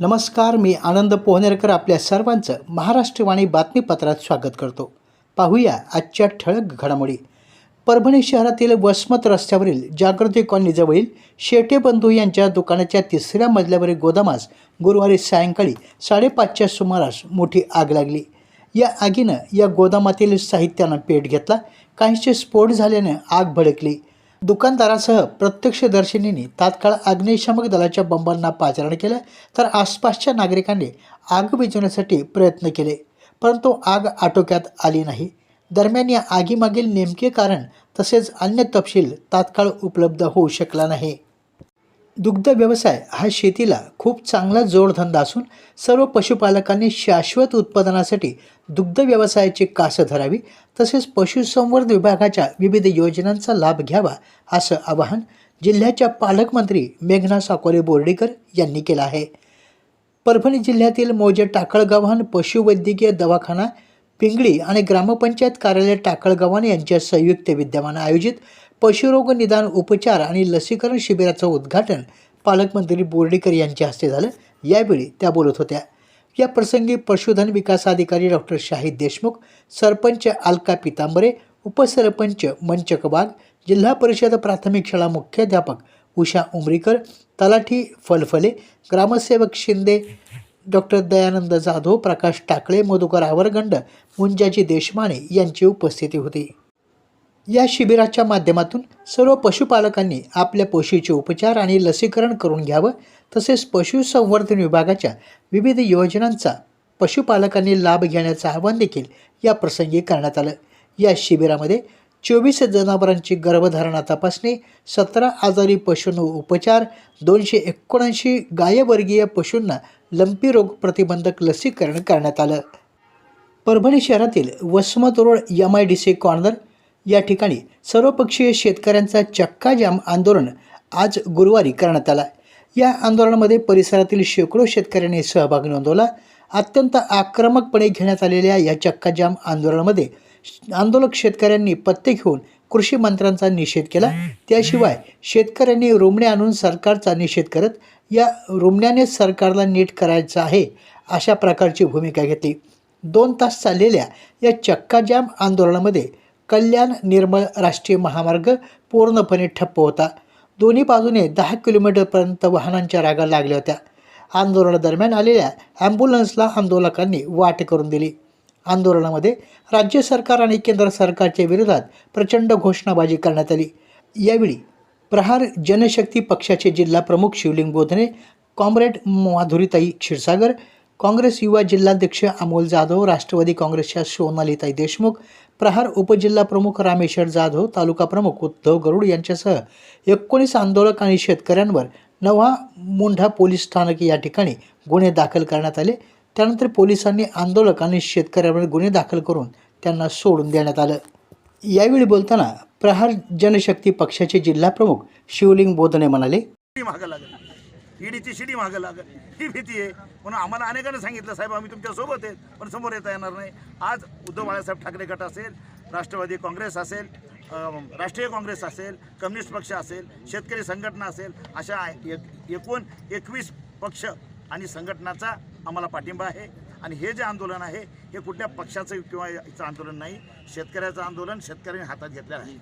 नमस्कार मी आनंद पोहनेरकर आपल्या सर्वांचं महाराष्ट्रवाणी बातमीपत्रात स्वागत करतो. पाहूया आजच्या ठळक घडामोडी. परभणी शहरातील वसमत रस्त्यावरील जागृती कॉलनीजवळील शेटे बंधू यांच्या दुकानाच्या तिसऱ्या मजल्यावरील गोदामास गुरुवारी सायंकाळी साडेपाचच्या सुमारास मोठी आग लागली. या आगीनं या गोदामातील साहित्यानं पेट घेतला. काहीसे स्फोट झाल्यानं आग भडकली. दुकानदारासह प्रत्यक्षदर्शिनींनी तात्काळ अग्निशामक दलाच्या बंबांना पाचारण केलं तर आसपासच्या नागरिकांनी आग विझवण्यासाठी प्रयत्न केले परंतु आग आटोक्यात आली नाही. दरम्यान या आगीमागील नेमके कारण तसेच अन्य तपशील तात्काळ उपलब्ध होऊ शकला नाही. दुग्ध व्यवसाय हा शेतीला खूप चांगला जोडधंदा असून सर्व पशुपालकांनी शाश्वत उत्पादनासाठी दुग्ध व्यवसायाची कास धरावी तसेच पशुसंवर्धन विभागाच्या विविध योजनांचा लाभ घ्यावा असं आवाहन जिल्ह्याच्या पालकमंत्री मेघना साकोरे बोर्डीकर यांनी केलं आहे. परभणी जिल्ह्यातील मोजे टाकळगव्हाण पशुवैद्यकीय दवाखाना पिंगळी आणि ग्रामपंचायत कार्यालय टाकळगव्हाण यांच्या संयुक्त विद्यमानं आयोजित पशुरोग निदान उपचार आणि लसीकरण शिबिराचं उद्घाटन पालकमंत्री बोर्डीकर यांच्या हस्ते झालं. यावेळी त्या बोलत होत्या. या प्रसंगी पशुधन विकास अधिकारी डॉक्टर शाहिद देशमुख सरपंच अलका पितांबरे उपसरपंच मंचक वाघ जिल्हा परिषद प्राथमिक शाळा मुख्याध्यापक उषा उमरीकर तलाठी फलफले ग्रामसेवक शिंदे डॉक्टर दयानंद जाधव प्रकाश टाकळे मधुकर आवरगंड मुंजाजी देशमाने यांची उपस्थिती होती. या शिबिराच्या माध्यमातून सर्व पशुपालकांनी आपल्या पशूचे उपचार आणि लसीकरण करून घ्यावं तसेच पशुसंवर्धन विभागाच्या विविध योजनांचा पशुपालकांनी लाभ घेण्याचं आवाहन देखील या प्रसंगी करण्यात आलं. या शिबिरामध्ये चोवीस जनावरांची गर्भधारणा तपासणी सतरा आजारी पशूंना उपचार दोनशे एकोणऐंशी गायवर्गीय पशूंना लंपी रोग प्रतिबंधक लसीकरण करण्यात आलं. परभणी शहरातील Vasmat road M I D C corner या ठिकाणी सर्वपक्षीय शेतकऱ्यांचा चक्काजाम आंदोलन आज गुरुवारी करण्यात आला. या आंदोलनामध्ये परिसरातील शेकडो शेतकऱ्यांनी सहभाग नोंदवला. अत्यंत आक्रमकपणे घेण्यात आलेल्या या चक्काजाम आंदोलनामध्ये आंदोलक शेतकऱ्यांनी पत्ते घेऊन कृषी मंत्र्यांचा निषेध केला. त्याशिवाय शेतकऱ्यांनी रुमणे आणून सरकारचा निषेध करत या रुमण्याने सरकारला नीट करायचं आहे अशा प्रकारची भूमिका घेतली. दोन तास चाललेल्या या चक्काजाम आंदोलनामध्ये कल्याण निर्मळ राष्ट्रीय महामार्ग पूर्णपणे ठप्प होता. दोन्ही बाजूने दहा किलोमीटरपर्यंत वाहनांच्या रागा लागल्या होत्या. आंदोलनादरम्यान आलेल्या ॲम्ब्युलन्सला आंदोलकांनी वाट करून दिली. आंदोलनामध्ये राज्य सरकार आणि केंद्र सरकारच्या विरोधात प्रचंड घोषणाबाजी करण्यात आली. यावेळी प्रहार जनशक्ती पक्षाचे जिल्हा प्रमुख शिवलिंग बोधने कॉम्रेड माधुरीताई क्षीरसागर काँग्रेस युवा जिल्हाध्यक्ष अमोल जाधव राष्ट्रवादी काँग्रेसच्या सोनालीताई देशमुख प्रहार उपजिल्हा प्रमुख रामेश्वर जाधव तालुका प्रमुख उद्धव गरुड यांच्यासह एकोणीस आंदोलक आणि शेतकऱ्यांवर नवा मुंढा पोलीस स्थानक या ठिकाणी गुन्हे दाखल करण्यात आले. त्यानंतर पोलिसांनी आंदोलक आणि शेतकऱ्यांवर गुन्हे दाखल करून त्यांना सोडून देण्यात आलं. यावेळी बोलताना प्रहार जनशक्ती पक्षाचे जिल्हाप्रमुख शिवलिंग बोधने म्हणाले मागं ईडीची शिडी मागं लागल. ही भीती आहे. म्हणून आम्हाला अनेकांनी सांगितलं साहेब आम्ही तुमच्यासोबत आहेत पण समोर येता येणार नाही. आज उद्धव बाळासाहेब ठाकरे गट असेल राष्ट्रवादी काँग्रेस असेल राष्ट्रीय काँग्रेस असेल कम्युनिस्ट पक्ष असेल शेतकरी संघटना असेल अशा एक एकूण एकवीस पक्ष आणि संघटनाचा आम्हाला पाठिंबा आहे. आणि हे जे आंदोलन आहे हे कुठल्या पक्षाचं किंवा याचं आंदोलन नाही. शेतकऱ्याचं आंदोलन शेतकऱ्यांनी हातात घेतलेलं आहे.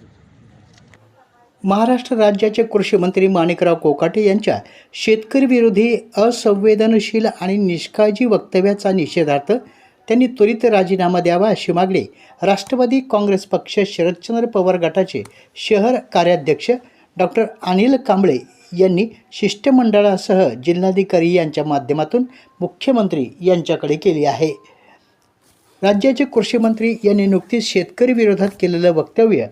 महाराष्ट्र राज्याचे कृषी मंत्री माणिकराव कोकाटे यांच्या शेतकरी विरोधी असंवेदनशील आणि निष्काळजी वक्तव्याचा निषेधार्थ त्यांनी त्वरित राजीनामा द्यावा अशी मागणी राष्ट्रवादी काँग्रेस पक्ष शरदचंद्र पवार गटाचे शहर कार्याध्यक्ष डॉक्टर अनिल कांबळे यांनी शिष्टमंडळासह जिल्हाधिकारी यांच्या माध्यमातून मुख्यमंत्री यांच्याकडे केली आहे. राज्याचे कृषीमंत्री यांनी नुकतीच शेतकरी विरोधात केलेलं वक्तव्य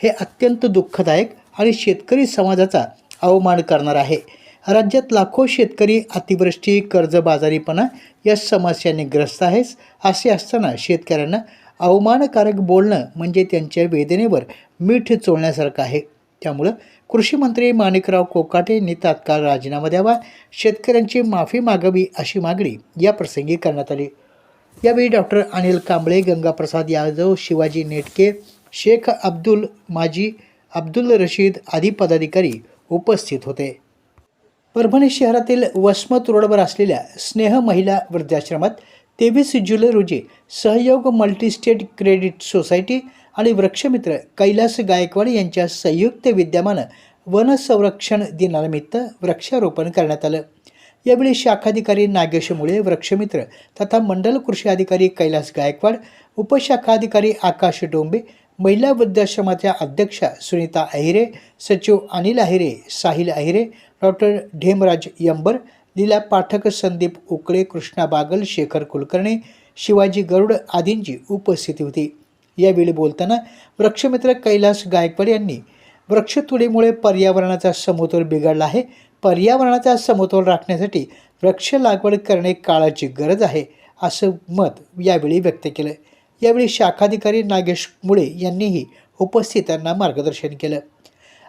हे अत्यंत दुःखदायक आणि शेतकरी समाजाचा अवमान करणार आहे. राज्यात लाखो शेतकरी अतिवृष्टी कर्जबाजारीपणा या समस्यांनी ग्रस्त आहेस असे असताना शेतकऱ्यांना अवमानकारक बोलणं म्हणजे त्यांच्या वेदनेवर मीठ चोळण्यासारखं आहे. त्यामुळं कृषी मंत्री माणिकराव कोकाटे यांनी तात्काळ राजीनामा द्यावा शेतकऱ्यांची माफी मागावी अशी मागणी या प्रसंगी करण्यात आली. यावेळी डॉक्टर अनिल कांबळे गंगाप्रसाद यादव शिवाजी नेटके शेख अब्दुल माजी अब्दुल रशीद आदी पदाधिकारी उपस्थित होते. परभणी शहरातील वसमत रोडवर असलेल्या स्नेह महिला वृद्धाश्रमात तेवीस जुलै रोजी सहयोग मल्टीस्टेट क्रेडिट सोसायटी आणि वृक्षमित्र कैलास गायकवाड यांच्या संयुक्त विद्यमानं वन संरक्षण दिनानिमित्त वृक्षारोपण करण्यात आलं. यावेळी शाखाधिकारी नागेश मुळे वृक्षमित्र तथा मंडल कृषी अधिकारी कैलास गायकवाड उपशाखाधिकारी आकाश डोंबे महिला वृद्धाश्रमाच्या अध्यक्षा सुनीता अहिरे सचिव अनिल अहिरे साहिल अहिरे डॉक्टर ढेमराज यंबर लीला पाठक संदीप उकळे कृष्णा बागल शेखर कुलकर्णी शिवाजी गरुड आदींची उपस्थिती होती. यावेळी बोलताना वृक्षमित्र कैलास गायकवाड यांनी वृक्षतोडीमुळे पर्यावरणाचा समतोल बिघडला आहे. पर्यावरणाचा समतोल राखण्यासाठी वृक्ष लागवड करणे काळाची गरज आहे असं मत यावेळी व्यक्त केलं. यावेळी शाखाधिकारी नागेश मुळे यांनीही उपस्थितांना मार्गदर्शन केलं.